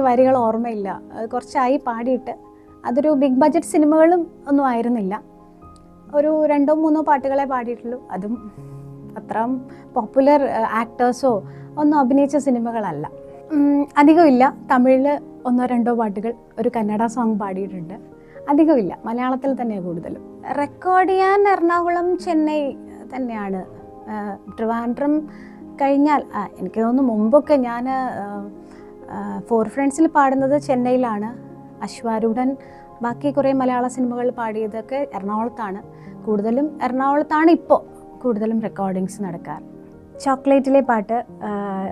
വരികൾ ഓർമ്മയില്ല. കുറച്ചായി പാടിയിട്ട്. അതൊരു ബിഗ് ബഡ്ജറ്റ് സിനിമകളും ഒന്നും ആയിരുന്നില്ല. ഒരു രണ്ടോ മൂന്നോ പാട്ടുകളെ പാടിയിട്ടുള്ളൂ. അതും അത്ര പോപ്പുലർ ആക്ടേഴ്സോ ഒന്നും അഭിനയിച്ച സിനിമകളല്ല. അധികമില്ല. തമിഴിൽ ഒന്നോ രണ്ടോ പാട്ടുകൾ ഒരു കന്നഡ സോങ് പാടിയിട്ടുണ്ട്. അധികമില്ല. മലയാളത്തിൽ തന്നെ കൂടുതലും. റെക്കോർഡ് ചെയ്യാൻ എറണാകുളം ചെന്നൈ തന്നെയാണ്. ട്രിവാൻഡ്രം കഴിഞ്ഞാൽ എനിക്ക് തോന്നുന്നു മുമ്പൊക്കെ ഞാൻ ഫോർ ഫ്രണ്ട്സിൽ പാടുന്നത് ചെന്നൈയിലാണ്. അശ്വാരൂഢൻ ബാക്കി കുറേ മലയാള സിനിമകൾ പാടിയതൊക്കെ എറണാകുളത്താണ്. കൂടുതലും എറണാകുളത്താണ് ഇപ്പോൾ കൂടുതലും റെക്കോർഡിങ്സ് നടക്കാറ്. ചോക്ലേറ്റിലെ പാട്ട്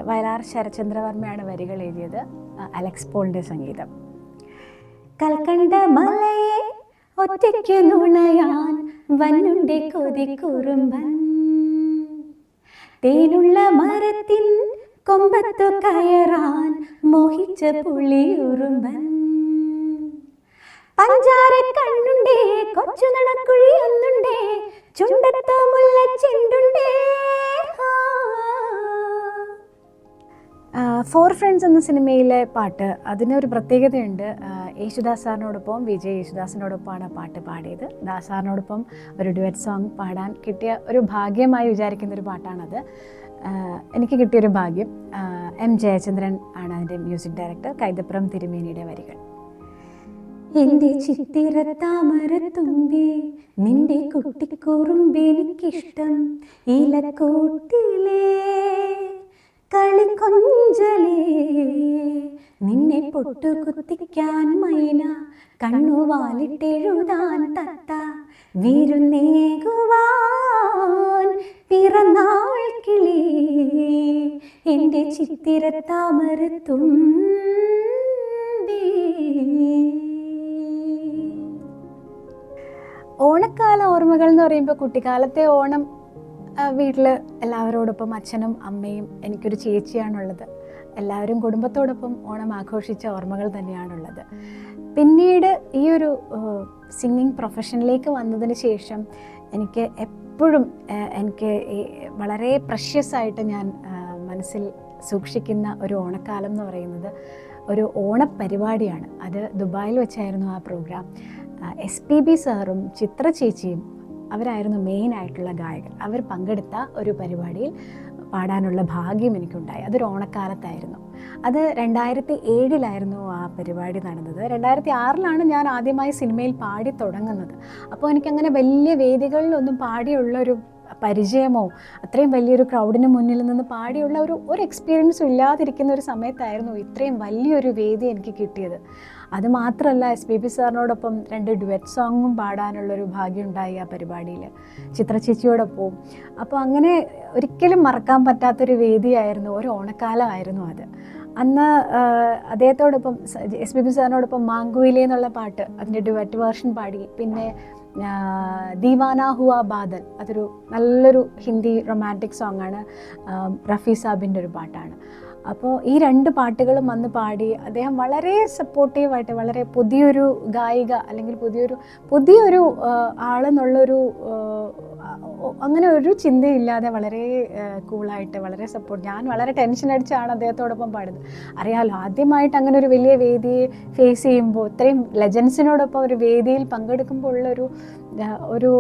വയലാർ ശരചന്ദ്രവർമ്മയാണ് വരികൾ എഴുതിയത് അലക്സ് പോളിന്റെ സംഗീതം. കൽക്കണ്ട മലയെ ഒറ്റയ്ക്ക് നുണയാൻ വന്നുണ്ടെ കൊതി കുറുമ്പൻ തേനുള്ള മരത്തിൻ കൊമ്പത്തു കയറാൻ മോഹിച്ച പുളിയുറുമ്പൻ പഞ്ചാര കണ്ണുണ്ടേ കൊച്ചു നടക്കുഴി ഒന്നുണ്ടേ ചുണ്ടത്തോ മുല്ല ചെണ്ടുണ്ടേ. ഫോർ ഫ്രണ്ട്സ് എന്ന സിനിമയിലെ പാട്ട് അതിനൊരു പ്രത്യേകതയുണ്ട്. യേശുദാസ് സാറിനോടൊപ്പം വിജയ് യേശുദാസിനോടൊപ്പമാണ് പാട്ട് പാടിയത്. ദാസ് സാറിനോടൊപ്പം ഒരു ഡുവറ്റ് സോങ് പാടാൻ കിട്ടിയ ഒരു ഭാഗ്യമായി വിചാരിക്കുന്ന ഒരു പാട്ടാണത് എനിക്ക് കിട്ടിയൊരു ഭാഗ്യം. എം ജയചന്ദ്രൻ ആണ് അതിന്റെ മ്യൂസിക് ഡയറക്ടർ. കൈതപ്പുറം തിരുമേനിയുടെ വരികൾ. എന്റെ ചിത്തിര താമരത്തുമ്പി നിന്റെ കുട്ടിക്കുറുമ്പി എനിക്കിഷ്ടം. ഇലക്കൂട്ടിലേ കളിക്കൊഞ്ചലേ നിന്നെ പൊട്ടു കുത്തിക്കാൻ മൈന കണ്ണുവാലിട്ടെഴുതാൻ തത്ത. വിരുന്നേകുവാൻ പിറന്നാൾ കിളി എന്റെ ചിത്തിര താമരത്തും ഓണക്കാല ഓർമ്മകൾ എന്ന് പറയുമ്പോൾ കുട്ടിക്കാലത്തെ ഓണം വീട്ടിൽ എല്ലാവരോടൊപ്പം അച്ഛനും അമ്മയും എനിക്കൊരു ചേച്ചിയാണുള്ളത്. എല്ലാവരും കുടുംബത്തോടൊപ്പം ഓണം ആഘോഷിച്ച ഓർമ്മകൾ തന്നെയാണുള്ളത്. പിന്നീട് ഈ ഒരു സിംഗിങ് പ്രൊഫഷനിലേക്ക് വന്നതിന് ശേഷം എനിക്ക് എപ്പോഴും എനിക്ക് വളരെ പ്രഷ്യസ് ആയിട്ട് ഞാൻ മനസ്സിൽ സൂക്ഷിക്കുന്ന ഒരു ഓണക്കാലം എന്ന് പറയുന്നത് ഒരു ഓണപ്പരിപാടിയാണ്. അത് ദുബായിൽ വെച്ചായിരുന്നു ആ പ്രോഗ്രാം എസ് പി ബി സാറും ചിത്ര ചേച്ചിയും അവരായിരുന്നു മെയിൻ ആയിട്ടുള്ള ഗായകർ. അവർ പങ്കെടുത്ത ഒരു പരിപാടിയിൽ പാടാനുള്ള ഭാഗ്യം എനിക്കുണ്ടായി. അതൊരു ഓണക്കാലത്തായിരുന്നു. അത് രണ്ടായിരത്തി ഏഴിലായിരുന്നു ആ പരിപാടി നടന്നത്. രണ്ടായിരത്തി ആറിലാണ് ഞാൻ ആദ്യമായി സിനിമയിൽ പാടി തുടങ്ങുന്നത്. അപ്പോൾ എനിക്കങ്ങനെ വലിയ വേദികളിലൊന്നും പാടിയുള്ളൊരു പരിചയമോ അത്രയും വലിയൊരു ക്രൗഡിന് മുന്നിൽ നിന്ന് പാടിയുള്ള ഒരു ഒരു എക്സ്പീരിയൻസും ഇല്ലാതിരിക്കുന്ന ഒരു സമയത്തായിരുന്നു ഇത്രയും വലിയൊരു വേദി എനിക്ക് കിട്ടിയത്. അത് മാത്രമല്ല എസ് പി ബി സാറിനോടൊപ്പം രണ്ട് ഡുവറ്റ് സോങ്ങും പാടാനുള്ളൊരു ഭാഗ്യം ഉണ്ടായി ആ പരിപാടിയിൽ ചിത്ര ചേച്ചിയോടൊപ്പവും. അപ്പോൾ അങ്ങനെ ഒരിക്കലും മറക്കാൻ പറ്റാത്തൊരു വേദിയായിരുന്നു ഒരു ഓണക്കാലമായിരുന്നു അത്. അന്ന് അദ്ദേഹത്തോടൊപ്പം എസ് പി ബി സാറിനോടൊപ്പം മാങ്കുയിലേ എന്നുള്ള പാട്ട് അതിന്റെ ഡുവറ്റ് വേർഷൻ പാടി. പിന്നെ ദീവാന ഹുവ ബാദൽ. അതൊരു നല്ലൊരു ഹിന്ദി റൊമാന്റിക് സോങ്ങാണ് റഫി സാബിന്റെ ഒരു പാട്ടാണ്. അപ്പോൾ ഈ രണ്ട് പാട്ടുകളും വന്ന് പാടി അദ്ദേഹം വളരെ സപ്പോർട്ടീവായിട്ട് വളരെ പുതിയൊരു ഗായിക അല്ലെങ്കിൽ പുതിയൊരു പുതിയൊരു ആളെന്നുള്ളൊരു അങ്ങനെ ഒരു ചിന്തയില്ലാതെ വളരെ കൂളായിട്ട് വളരെ സപ്പോർട്ട് ഞാൻ വളരെ ടെൻഷൻ അടിച്ചാണ് അദ്ദേഹത്തോടൊപ്പം പാടുന്നത്. അറിയാമല്ലോ ആദ്യമായിട്ട് അങ്ങനെ ഒരു വലിയ വേദിയെ ഫേസ് ചെയ്യുമ്പോൾ ഇത്രയും ലെജൻസിനോടൊപ്പം ഒരു വേദിയിൽ പങ്കെടുക്കുമ്പോൾ ഉള്ളൊരു ഒരു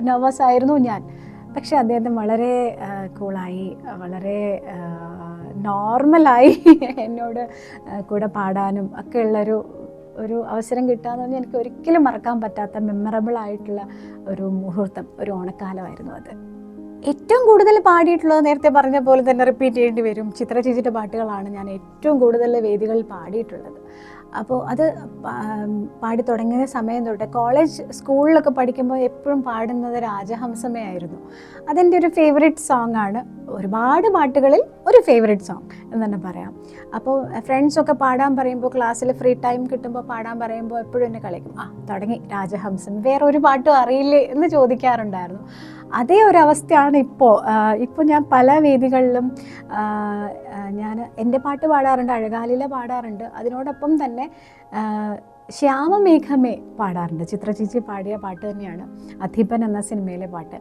നെർവസ് ആയിരുന്നു ഞാൻ. പക്ഷെ അദ്ദേഹം വളരെ കൂളായി വളരെ നോർമലായി എന്നോട് കൂടെ പാടാനും ഒക്കെ ഉള്ളൊരു ഒരു അവസരം കിട്ടാന്ന് പറഞ്ഞാൽ എനിക്ക് ഒരിക്കലും മറക്കാൻ പറ്റാത്ത മെമ്മറബിൾ ആയിട്ടുള്ള ഒരു മുഹൂർത്തം ഒരു ഓണക്കാലമായിരുന്നു അത്. ഏറ്റവും കൂടുതൽ പാടിയിട്ടുള്ളത് നേരത്തെ പറഞ്ഞ പോലെ തന്നെ റിപ്പീറ്റ് ചെയ്യേണ്ടി വരും. ചിത്ര ചേച്ചിയുടെ പാട്ടുകളാണ് ഞാൻ ഏറ്റവും കൂടുതൽ വേദികളിൽ പാടിയിട്ടുള്ളത്. അപ്പോൾ അത് പാടി തുടങ്ങിയ സമയം തൊട്ട് കോളേജ് സ്കൂളിലൊക്കെ പഠിക്കുമ്പോൾ എപ്പോഴും പാടുന്നത് രാജഹംസമേ ആയിരുന്നു. അതെന്റെ ഒരു ഫേവറേറ്റ് സോങ് ആണ്. ഒരുപാട് പാട്ടുകളിൽ ഒരു ഫേവറേറ്റ് സോങ് എന്ന് തന്നെ പറയാം. അപ്പോൾ ഫ്രണ്ട്സൊക്കെ പാടാൻ പറയുമ്പോൾ ക്ലാസ്സിൽ ഫ്രീ ടൈം കിട്ടുമ്പോൾ പാടാൻ പറയുമ്പോൾ എപ്പോഴും എന്നെ കളിക്കും. ആ തുടങ്ങി. രാജഹംസം. വേറെ ഒരു പാട്ടും അറിയില്ലേ എന്ന് ചോദിക്കാറുണ്ടായിരുന്നു. അതേ ഒരവസ്ഥയാണ് ഇപ്പോൾ ഇപ്പോൾ ഞാൻ പല വേദികളിലും ഞാൻ എന്റെ പാട്ട് പാടാറുണ്ട് അഴകാലില പാടാറുണ്ട്. അതിനോടൊപ്പം തന്നെ ശ്യാമമേഘമേ പാടാറുണ്ട്. ചിത്ര ചേച്ചി പാടിയ പാട്ട് തന്നെയാണ്. അധിപൻ എന്ന സിനിമയിലെ പാട്ട്.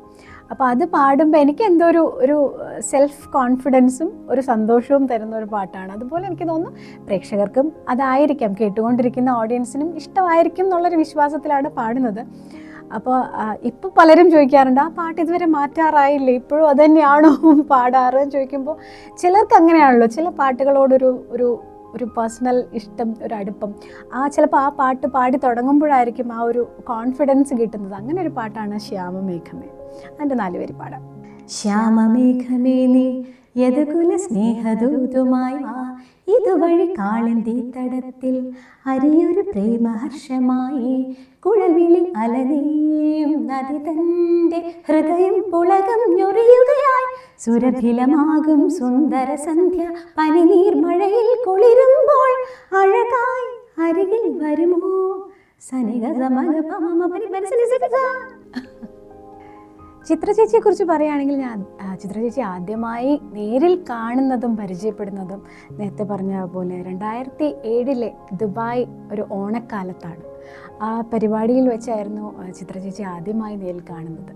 അപ്പോൾ അത് പാടുമ്പോൾ എനിക്ക് എന്തോ ഒരു ഒരു സെൽഫ് കോൺഫിഡൻസും ഒരു സന്തോഷവും തരുന്ന ഒരു പാട്ടാണ്. അതുപോലെ എനിക്ക് തോന്നുന്നു പ്രേക്ഷകർക്കും അതായിരിക്കാം കേട്ടുകൊണ്ടിരിക്കുന്ന ഓഡിയൻസിനും ഇഷ്ടമായിരിക്കും എന്നുള്ളൊരു വിശ്വാസത്തിലാണ് പാടുന്നത്. അപ്പോൾ ഇപ്പോൾ പലരും ചോദിക്കാറുണ്ട് ആ പാട്ട് ഇതുവരെ മാറ്റാറായില്ലേ? ഇപ്പോഴും അത് തന്നെയാണോ പാടാറ് ചോദിക്കുമ്പോൾ ചിലർക്ക് അങ്ങനെയാണല്ലോ. ചില പാട്ടുകളോടൊരു ഒരു ഒരു പേഴ്സണൽ ഇഷ്ടം ഒരു അടുപ്പം. ആ ചിലപ്പോൾ ആ പാട്ട് പാടി തുടങ്ങുമ്പോഴായിരിക്കും ആ ഒരു കോൺഫിഡൻസ് കിട്ടുന്നത്. അങ്ങനെ ഒരു പാട്ടാണ് ശ്യാമമേഘമേ. അതിന്റെ നാലുപേര് പാടാം. ശ്യാമമേഘമേ നീ യദുകുല സ്നേഹദൂതുമായി ഇതുവഴി കാളിന്റെ തടത്തിൽ അരിയൊരു പ്രേമഹർഷമായി. കുഴൽവിളി അലനീയും നദി തന്റെ ഹൃദയം പുളകം ഞൊറിയുകയായി. സുരഭിലമാകും സുന്ദര സന്ധ്യ പനിനീർ മഴയിൽ കുളിരുമ്പോൾ. അഴകായി അരികിൽ വരുമോ? സനിക പരസനി സഗ ചിത്ര ചേച്ചിയെ കുറിച്ച് പറയുകയാണെങ്കിൽ ഞാൻ ചിത്ര ചേച്ചി ആദ്യമായി നേരിൽ കാണുന്നതും പരിചയപ്പെടുന്നതും നേരത്തെ പറഞ്ഞ പോലെ രണ്ടായിരത്തി ഏഴിലെ ദുബായ് ഒരു ഓണക്കാലത്താണ്. ആ പരിപാടിയിൽ വെച്ചായിരുന്നു ചിത്ര ചേച്ചി ആദ്യമായി നേരിൽ കാണുന്നത്.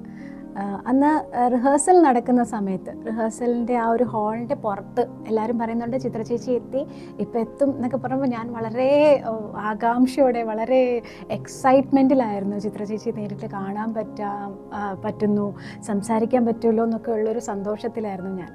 അന്ന് റിഹേഴ്സൽ നടക്കുന്ന സമയത്ത് റിഹേഴ്സലിന്റെ ആ ഒരു ഹാളിന്റെ പുറത്ത് എല്ലാവരും പറയുന്നുണ്ട് ചിത്രചേച്ചി എത്തി ഇപ്പം എത്തും എന്നൊക്കെ പറയുമ്പോൾ ഞാൻ വളരെ ആകാംക്ഷയോടെ വളരെ എക്സൈറ്റ്മെന്റിലായിരുന്നു ചിത്ര ചേച്ചി നേരിട്ട് കാണാൻ പറ്റാം പറ്റുന്നു സംസാരിക്കാൻ പറ്റുമല്ലോ എന്നൊക്കെ ഉള്ളൊരു സന്തോഷത്തിലായിരുന്നു ഞാൻ.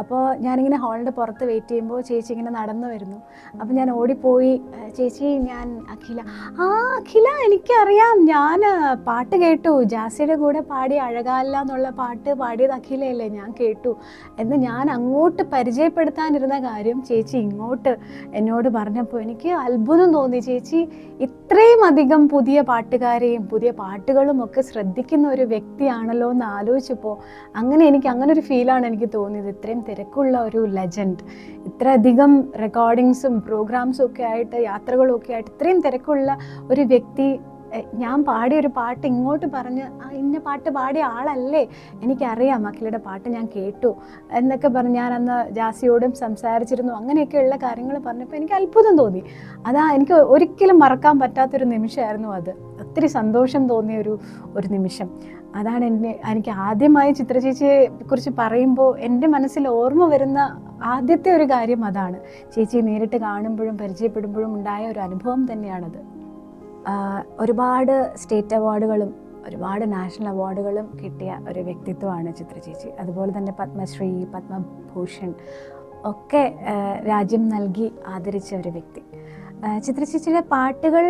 അപ്പോൾ ഞാനിങ്ങനെ ഹാളിന്റെ പുറത്ത് വെയിറ്റ് ചെയ്യുമ്പോൾ ചേച്ചി ഇങ്ങനെ നടന്നു വരുന്നു. അപ്പോൾ ഞാൻ ഓടിപ്പോയി ചേച്ചി ഞാൻ അഖില ആ അഖില എനിക്കറിയാം. ഞാൻ പാട്ട് കേട്ടു. ജാസിയുടെ കൂടെ പാടി അഴകാല്ല എന്നുള്ള പാട്ട് പാടിയത് അഖിലയല്ലേ? ഞാൻ കേട്ടു. എന്ന് ഞാൻ അങ്ങോട്ട് പരിചയപ്പെടുത്താനിരുന്ന കാര്യം ചേച്ചി ഇങ്ങോട്ട് എന്നോട് പറഞ്ഞപ്പോൾ എനിക്ക് അത്ഭുതം തോന്നി. ചേച്ചി ഇത്രയും അധികം പുതിയ പാട്ടുകാരെയും പുതിയ പാട്ടുകളും ഒക്കെ ശ്രദ്ധിക്കുന്ന ഒരു വ്യക്തിയാണല്ലോ എന്ന് ആലോചിച്ചപ്പോൾ അങ്ങനെ എനിക്ക് അങ്ങനെ ഒരു ഫീലാണ് എനിക്ക് തോന്നിയത്. ഇത്രയും തിരക്കുള്ള ഒരു ലെജൻഡ് ഇത്രയധികം റെക്കോർഡിങ്സും പ്രോഗ്രാംസും ഒക്കെ ആയിട്ട് യാത്രകളൊക്കെ ആയിട്ട് ഇത്രയും തിരക്കുള്ള ഒരു വ്യക്തി ഞാൻ പാടിയ ഒരു പാട്ട് ഇങ്ങോട്ട് പറഞ്ഞ് ആ ഇന്ന പാട്ട് പാടിയ ആളല്ലേ? എനിക്കറിയാം അഖിലയുടെ പാട്ട് ഞാൻ കേട്ടു. എന്നൊക്കെ പറഞ്ഞ് ഞാൻ അന്ന് ജാസിയോടും സംസാരിച്ചിരുന്നു. അങ്ങനെയൊക്കെയുള്ള കാര്യങ്ങൾ പറഞ്ഞപ്പോൾ എനിക്ക് അത്ഭുതം തോന്നി. അതാ എനിക്ക് ഒരിക്കലും മറക്കാൻ പറ്റാത്തൊരു നിമിഷമായിരുന്നു അത്. ഒത്തിരി സന്തോഷം തോന്നിയ ഒരു ഒരു നിമിഷം. അതാണ് എന്നെ എനിക്ക് ആദ്യമായി ചിത്രചേച്ചിയെ കുറിച്ച് പറയുമ്പോൾ എന്റെ മനസ്സിൽ ഓർമ്മ വരുന്ന ആദ്യത്തെ ഒരു കാര്യം അതാണ്. ചേച്ചി നേരിട്ട് കാണുമ്പോഴും പരിചയപ്പെടുമ്പോഴും ഉണ്ടായ ഒരു അനുഭവം തന്നെയാണത്. ഒരുപാട് സ്റ്റേറ്റ് അവാർഡുകളും ഒരുപാട് നാഷണൽ അവാർഡുകളും കിട്ടിയ ഒരു വ്യക്തിത്വമാണ് ചിത്രചേച്ചി അതുപോലെ തന്നെ പത്മശ്രീ പത്മഭൂഷൺ ഒക്കെ രാജ്യം നൽകി ആദരിച്ച ഒരു വ്യക്തി. ചിത്രചേച്ചിയുടെ ചിത്ര ചേച്ചിയുടെ പാട്ടുകൾ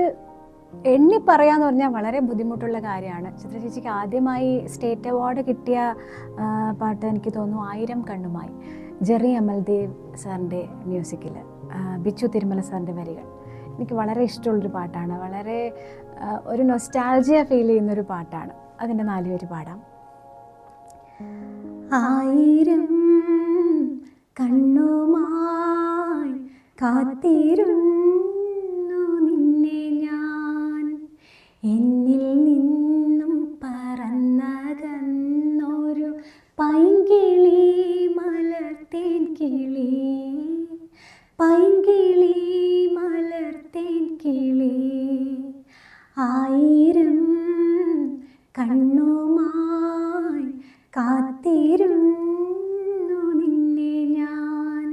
എണ്ണി പറയാന്ന് പറഞ്ഞാൽ വളരെ ബുദ്ധിമുട്ടുള്ള കാര്യമാണ്. ചിത്ര ചേച്ചിക്ക് ആദ്യമായി സ്റ്റേറ്റ് അവാർഡ് കിട്ടിയ പാട്ട് എനിക്ക് തോന്നുന്നു ആയിരം കണ്ണുമായി. ജെറി അമൽദേവ് സാറിന്റെ മ്യൂസിക്കിൽ ബിച്ചു തിരുമല സാറിന്റെ വരികൾ. എനിക്ക് വളരെ ഇഷ്ടമുള്ളൊരു പാട്ടാണ്. വളരെ ഒരു നൊസ്റ്റാൾജിയ ഫീൽ ചെയ്യുന്നൊരു പാട്ടാണ്. അതിന്റെ നാലുപേര് പാടാം. ആയിരം കണ്ണുമായി കാത്തിരുന്നു എന്നിൽ നിന്നും പറന്നകന്നൊരു പൈങ്കിളി മലർത്തേൻ കിളി. പൈങ്കിളി മലർത്തേൻ കിളി. ആയിരം കണ്ണുമായി കാത്തിരുന്നു നിന്നെ ഞാൻ.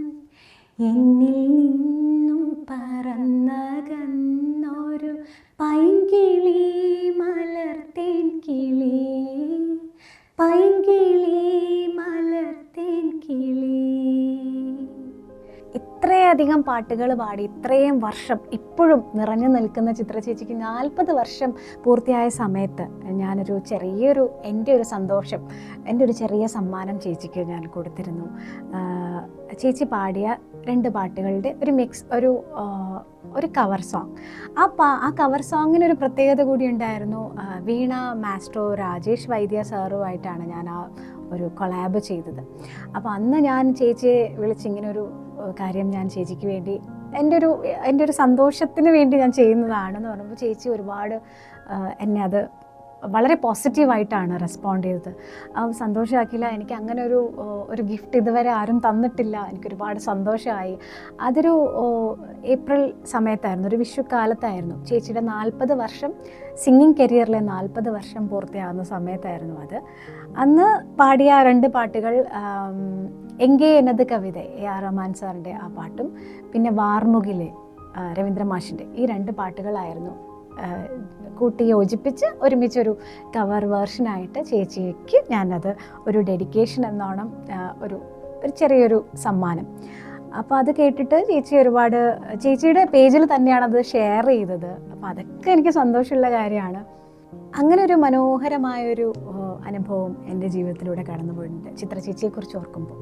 എന്നിൽ നിന്നും പറന്നകന്നൊരു പൈങ്കിളി പാട്ടുകൾ പാടി ഇത്രയും വർഷം ഇപ്പോഴും നിറഞ്ഞു നിൽക്കുന്ന ചിത്ര ചേച്ചിക്ക് നാൽപ്പത് വർഷം പൂർത്തിയായ സമയത്ത് ഞാനൊരു ചെറിയൊരു എന്റെ ഒരു സന്തോഷം എന്റെ ഒരു ചെറിയ സമ്മാനം ചേച്ചിക്ക് ഞാൻ കൊടുത്തിരുന്നു. ചേച്ചി പാടിയ രണ്ട് പാട്ടുകളുടെ ഒരു മിക്സ് ഒരു ഒരു കവർ സോങ് ആ പാ ആ കവർ സോങ്ങിന് ഒരു പ്രത്യേകത കൂടി ഉണ്ടായിരുന്നു. വീണ മാസ്ട്രോ രാജേഷ് വൈദ്യ സാറുമായിട്ടാണ് ഞാൻ ആ ഒരു കൊളാബ് ചെയ്തത്. അപ്പോൾ അന്ന് ഞാൻ ചേച്ചിയെ വിളിച്ച് ഇങ്ങനെ ഒരു കാര്യം ഞാൻ ചേച്ചിക്ക് വേണ്ടി എന്റെ ഒരു എന്റെ ഒരു സന്തോഷത്തിന് വേണ്ടി ഞാൻ ചെയ്യുന്നതാണെന്ന് പറയുമ്പോൾ ചേച്ചി ഒരുപാട് എന്നെ അത് വളരെ പോസിറ്റീവായിട്ടാണ് റെസ്പോണ്ട് ചെയ്തത്. സന്തോഷമാക്കിയില്ല എനിക്ക് അങ്ങനെ ഒരു ഒരു ഗിഫ്റ്റ് ഇതുവരെ ആരും തന്നിട്ടില്ല. എനിക്ക് ഒരുപാട് സന്തോഷമായി അതൊരു ഏപ്രിൽ സമയത്തായിരുന്നു ഒരു വിഷുക്കാലത്തായിരുന്നു. ചേച്ചിയുടെ നാൽപ്പത് വർഷം സിംഗിങ് കരിയറിലെ നാൽപ്പത് വർഷം പൂർത്തിയാകുന്ന സമയത്തായിരുന്നു അത്. അന്ന് പാടിയ രണ്ട് പാട്ടുകൾ എങ്കെ എന്നത് കവിത എ ആർ റഹ്മാൻ സാറിന്റെ ആ പാട്ടും പിന്നെ വാർമുകിലെ രവീന്ദ്രമാഷിന്റെ രവീന്ദ്ര മാഷിന്റെ ഈ രണ്ട് പാട്ടുകളായിരുന്നു. കൂട്ടി യോജിപ്പിച്ച് ഒരുമിച്ചൊരു കവർ വേർഷനായിട്ട് ചേച്ചിക്ക് ഞാനത് ഒരു ഡെഡിക്കേഷൻ എന്നോണം ഒരു ഒരു ചെറിയൊരു സമ്മാനം. അപ്പോൾ അത് കേട്ടിട്ട് ചേച്ചി ഒരുപാട് ചേച്ചിയുടെ പേജിൽ തന്നെയാണ് അത് ഷെയർ ചെയ്തത്. അപ്പോൾ അതൊക്കെ എനിക്ക് സന്തോഷമുള്ള കാര്യമാണ്. അങ്ങനെ ഒരു മനോഹരമായൊരു അനുഭവം എന്റെ ജീവിതത്തിലൂടെ കടന്നു പോയിട്ടുണ്ട് ചിത്ര ചേച്ചിയെക്കുറിച്ച് ഓർക്കുമ്പോൾ.